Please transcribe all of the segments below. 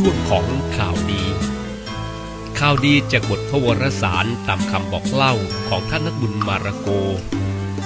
ช่วงของข่าวดี ข่าวดีจากบทพระวรสารตามคำบอกเล่าของท่านนักบุญมาระโก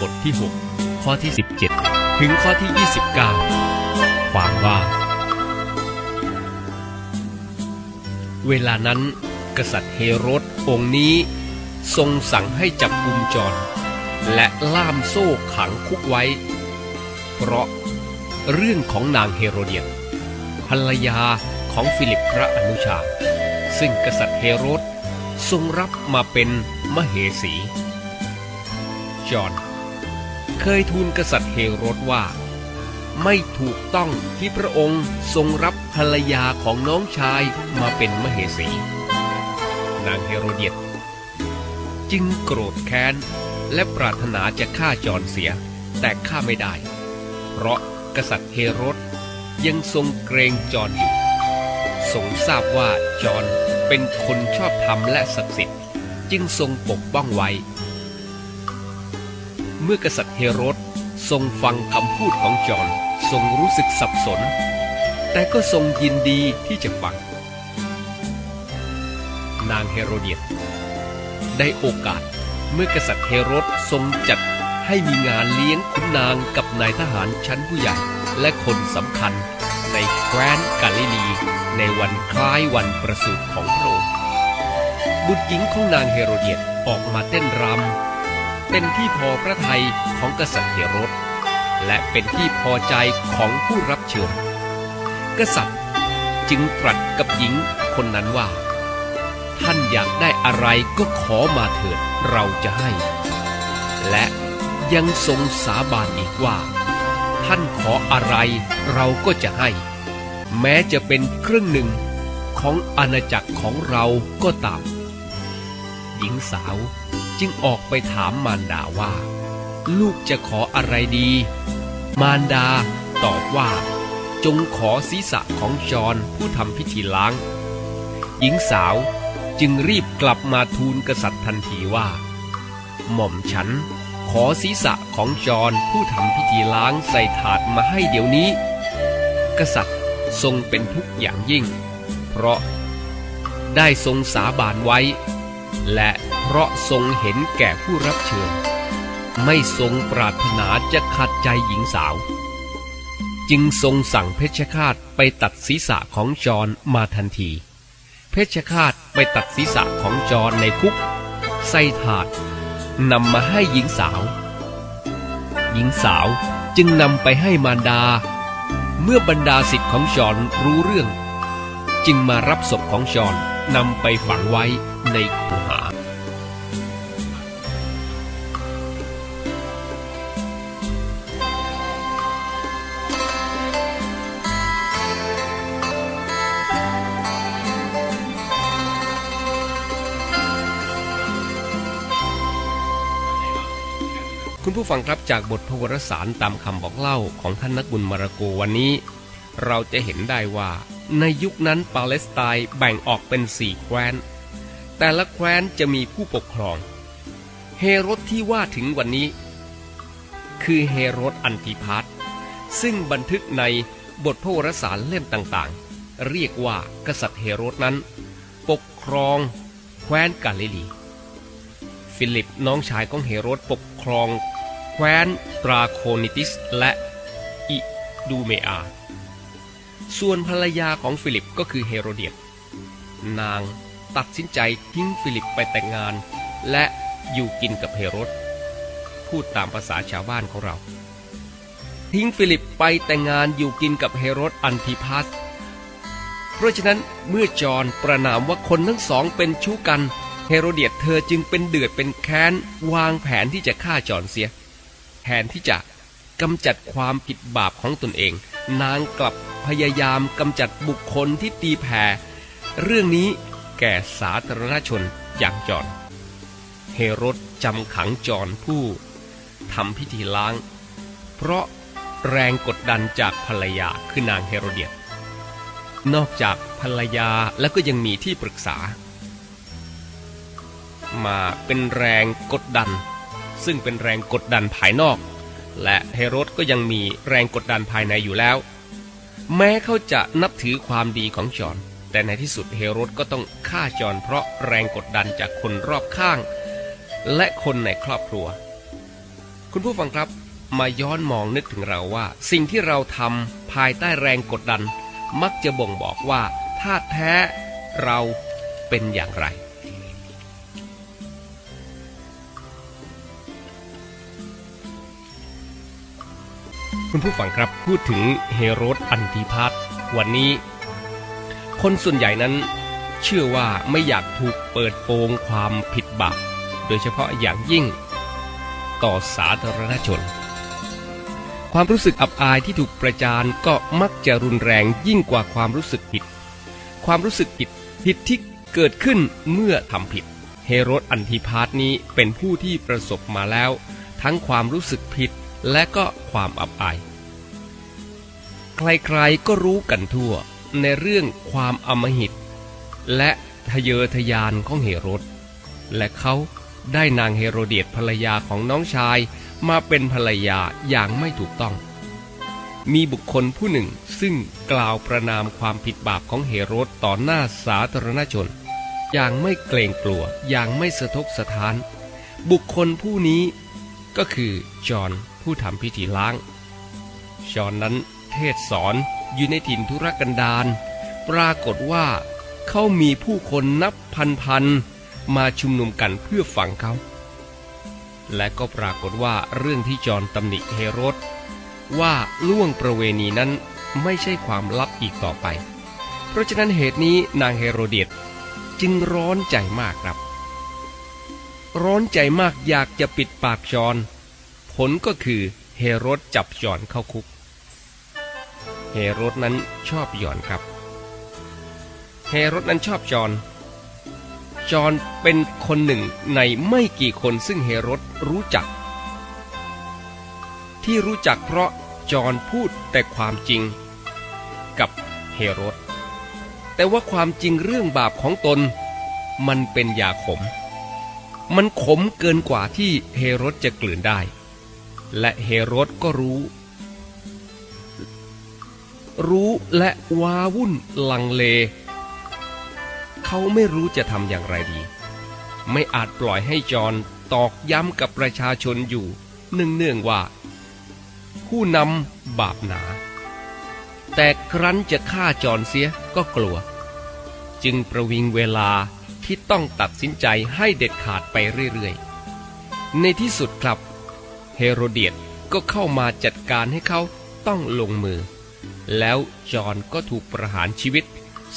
บทที่ 6 ข้อที่ 17 ถึงข้อที่ 29 ความว่า เวลานั้นกษัตริย์เฮโรดองค์นี้ ทรงสั่งให้จับกุมจร และล่ามโซ่ขังคุกไว้ เพราะเรื่องของนางเฮโรเดียนภรรยา ของฟิลิปพระอนุชา ซึ่งกษัตริย์เฮโรดทรงรับมาเป็นมเหสี จอห์นเคยทูลกษัตริย์เฮโรดว่า ไม่ถูกต้องที่พระองค์ทรงรับภรรยาของน้องชายมาเป็นมเหสี นางเฮโรเดียตจึงโกรธแค้น และปรารถนาจะฆ่าจอห์นเสีย แต่ฆ่าไม่ได้ เพราะกษัตริย์เฮโรดยังทรงเกรงจอห์นอยู่ ทรงทราบว่าจอห์นเป็นคนชอบธรรมและศักดิ์สิทธิ์ จึงทรงปกป้องไว้ เมื่อกษัตริย์เฮโรดทรงฟังคำพูดของจอห์นทรงรู้สึกสับสน แต่ก็ทรงยินดีที่จะฟัง นางเฮโรเดียได้โอกาสเมื่อกษัตริย์เฮโรดทรงจัดให้มีงานเลี้ยงขุนนางกับนายทหารชั้นผู้ใหญ่และคนสำคัญในแคว้นกาลิลี ในวันคล้ายวันประสูติของพระองค์บุตรหญิงของนางเฮโรเดียตออกมาเต้นรำเป็นที่พอพระทัยของกษัตริย์เฮโรดและเป็นที่พอใจของผู้รับเชิญ กษัตริย์จึงตรัสกับหญิงคนนั้นว่า ท่านอยากได้อะไรก็ขอมาเถิดเราจะให้ และยังทรงสาบานอีกว่า ท่านขออะไรเราก็จะให้ แม้จะเป็นครึ่งหนึ่งของอาณาจักรของเราก็ตาม หญิงสาวจึงออกไปถามมารดาว่า ลูกจะขออะไรดี มารดาตอบว่า จงขอศีรษะของจอนผู้ทำพิธีล้าง หญิงสาวจึงรีบกลับมาทูลกษัตริย์ทันทีว่า หม่อมฉันขอศีรษะของจอนผู้ทำพิธีล้างใส่ถาดมาให้เดี๋ยวนี้ กษัตริย์ ทรงเป็นทุกข์อย่างยิ่ง เพราะได้ทรงสาบานไว้ และเพราะทรงเห็นแก่ผู้รับเชิญ ไม่ทรงปรารถนาจะขัดใจหญิงสาว จึงทรงสั่งเพชฌฆาตไปตัดศีรษะของจอนมาทันที เพชฌฆาตไปตัดศีรษะของจอนในคุกใส่ถาดนำมาให้หญิงสาว หญิงสาวจึงนำไปให้มารดา เมื่อบรรดาสิทธิ์ของจอนรู้เรื่อง จึงมารับศพของจอนนำไปฝังไว้ในคูหา ผู้ฟังครับจากบทพรวรสารตามคำบอกเล่าของท่านนักบุญมารโกวันนี้ เราจะเห็นได้ว่า ในยุคนั้นปาเลสไตน์แบ่งออกเป็นสี่แคว้น แต่ละแคว้นจะมีผู้ปกครอง เฮโรดที่ว่าถึงวันนี้ คือเฮโรดอันติพาสซึ่งบันทึกในบทพรวรสารเล่มต่างๆ เรียกว่ากษัตริย์เฮโรดนั้น ปกครองแคว้นกาลิลี ฟิลิปน้องชายของเฮโรดปกครอง แคว้นตราโคนิติสและอิดูเมอา ส่วนภรรยาของฟิลิปก็คือเฮโรเดียตนางตัดสินใจทิ้งฟิลิปไปแต่งงาน และอยู่กินกับเฮโรดพูดตามภาษาชาวบ้านของเรา ทิ้งฟิลิปไปแต่งงานอยู่กินกับเฮโรดอันติพัสเพราะฉะนั้นเมื่อจอห์นประนามว่าคนทั้งสองเป็นชู้กัน เฮโรเดียตเธอจึงเป็นเดือดเป็นแค้น วางแผนที่จะฆ่าจอห์นเสีย แทนที่จะกำจัดความผิดบาปของตนเอง นางกลับพยายามกำจัดบุคคลที่ตีแผ่เรื่องนี้แก่สาธารณชนอย่างจอนเฮโรดจำขังจอนผู้ทำพิธีล้าง เพราะแรงกดดันจากภรรยาคือนางเฮโรเดียนอกจากภรรยาแล้วก็ยังมีที่ปรึกษา มาเป็นแรงกดดัน ซึ่งเป็นแรงกดดันภายนอก และเฮโรดก็ยังมีแรงกดดันภายในอยู่แล้ว แม้เขาจะนับถือความดีของจอห์นแต่ในที่สุดเฮโรดก็ต้องฆ่าจอห์นเพราะแรงกดดันจากคนรอบข้าง และคนในครอบครัว คุณผู้ฟังครับมาย้อนมองนึกถึงเราว่า สิ่งที่เราทำภายใต้แรงกดดัน มักจะบ่งบอกว่าท่าแท้เราเป็นอย่างไร คุณผู้ฟังครับพูดถึงเฮโรดอันติพาสวันนี้ คนส่วนใหญ่นั้น เชื่อว่าไม่อยากถูกเปิดโปงความผิดบาปโดยเฉพาะอย่างยิ่ง ต่อสาธารณชน ความรู้สึกอับอายที่ถูกประจานก็มักจะรุนแรงยิ่งกว่าความรู้สึกผิด ความรู้สึกผิดผิดที่เกิดขึ้นเมื่อทำผิด เฮโรดอันธิพาสนี้เป็นผู้ที่ประสบมาแล้ว ทั้งความรู้สึกผิด และก็ความอับอาย ใครๆก็รู้กันทั่วในเรื่องความอมหิต และทะเยอทะยานของเฮโรดและเขาได้นางเฮโรเดียตภรรยาของน้องชายมาเป็นภรรยาอย่างไม่ถูกต้อง มีบุคคลผู้หนึ่งซึ่งกล่าวประนามความผิดบาปของเฮโรดต่อหน้าสาธารณชน อย่างไม่เกรงกลัวอย่างไม่สะทกสะท้าน บุคคลผู้นี้ก็คือจอห์น ผู้ทำพิธีล้างจอห์นนั้นเทศสอนอยู่ในถิ่นธุรกันดารปรากฏว่าเขามีผู้คนนับพันๆมาชุมนุมกันเพื่อฟังเขา และก็ปรากฏว่าเรื่องที่จอห์นตำหนิเฮโรดว่าล่วงประเวณีนั้นไม่ใช่ความลับอีกต่อไป เพราะฉะนั้นเหตุนี้นางเฮโรเดียตจึงร้อนใจมากครับ ร้อนใจมากอยากจะปิดปากจอห์น ผลก็คือเฮโรดจับจอห์นเข้าคุก เฮโรดนั้นชอบหย่อนครับ เฮโรดนั้นชอบจอนจอนเป็นคนหนึ่งในไม่กี่คนซึ่งเฮโรดรู้จัก ที่รู้จักเพราะจอนพูดแต่ความจริงกับเฮโรดแต่ว่าความจริงเรื่องบาปของตน มันเป็นยาขม มันขมเกินกว่าที่เฮโรดจะกลืนได้ และเฮโรดก็รู้ รู้และว้าวุ่นลังเล เขาไม่รู้จะทำอย่างไรดี ไม่อาจปล่อยให้จอนตอกย้ำกับประชาชนอยู่เนื่องๆว่า ผู้นำบาปหนา แต่ครั้นจะฆ่าจอนเสียก็กลัว จึงประวิงเวลาที่ต้องตัดสินใจให้เด็ดขาดไปเรื่อยๆ ในที่สุดครับ เฮโรเดียตก็เข้ามาจัดการให้เขาต้องลงมือ แล้วจอห์นก็ถูกประหารชีวิต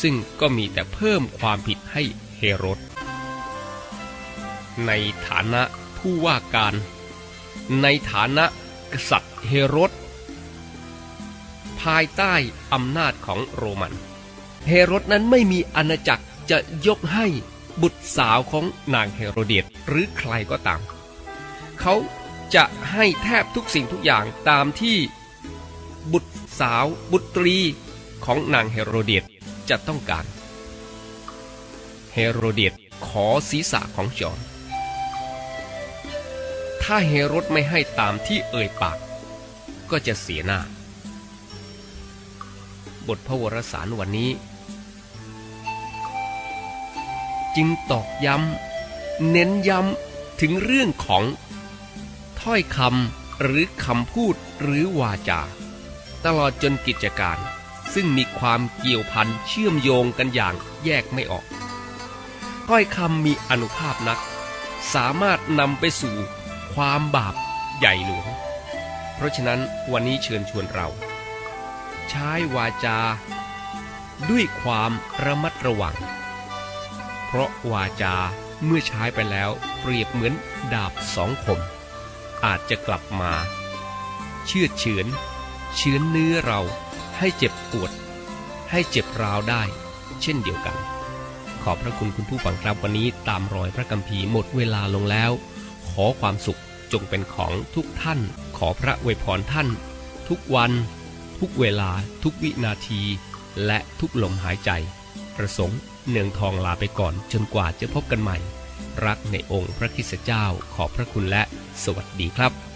ซึ่งก็มีแต่เพิ่มความผิดให้เฮโรด ในฐานะผู้ว่าการ ในฐานะกษัตริย์เฮโรด ภายใต้อำนาจของโรมัน เฮโรดนั้นไม่มีอาณาจักรจะยกให้บุตรสาวของนางเฮโรเดียตหรือใครก็ตาม เขา จะให้แทบทุกสิ่งทุกอย่างตามที่บุตรสาวบุตรีของนางเฮโรเดียตจะต้องการ เฮโรเดียตขอศีรษะของจอห์นถ้าเฮโรดไม่ให้ตามที่เอ่ยปาก ก็จะเสียหน้า บทพระวรสารวันนี้ จึงตอกย้ำ เน้นย้ำถึงเรื่องของ ถ้อยคำหรือคำพูดหรือวาจา ตลอดจนกิจการ ซึ่งมีความเกี่ยวพันเชื่อมโยงกันอย่างแยกไม่ออก ถ้อยคำมีอนุภาพนัก สามารถนำไปสู่ความบาปใหญ่หลวง เพราะฉะนั้นวันนี้เชิญชวนเรา ใช้วาจา ด้วยความระมัดระวัง เพราะวาจาเมื่อใช้ไปแล้วเปรียบเหมือนดาบสองคม อาจจะกลับมา เชื่อดเฉือน เชื้อนเนื้อเราให้เจ็บปวด ให้เจ็บราวได้ เช่นเดียวกัน ขอบพระคุณคุณผู้ฟังครับวันนี้ตามรอยพระกัมภีร์หมดเวลาลงแล้ว ขอความสุขจงเป็นของทุกท่าน ขอพระอวยพรท่าน ทุกวัน ทุกเวลาทุกวินาที และทุกลมหายใจ ประสงค์เนืองทองลาไปก่อนจนกว่าจะพบกันใหม่ รักในองค์พระคิสเจ้าขอบพระคุณและ สวัสดีครับ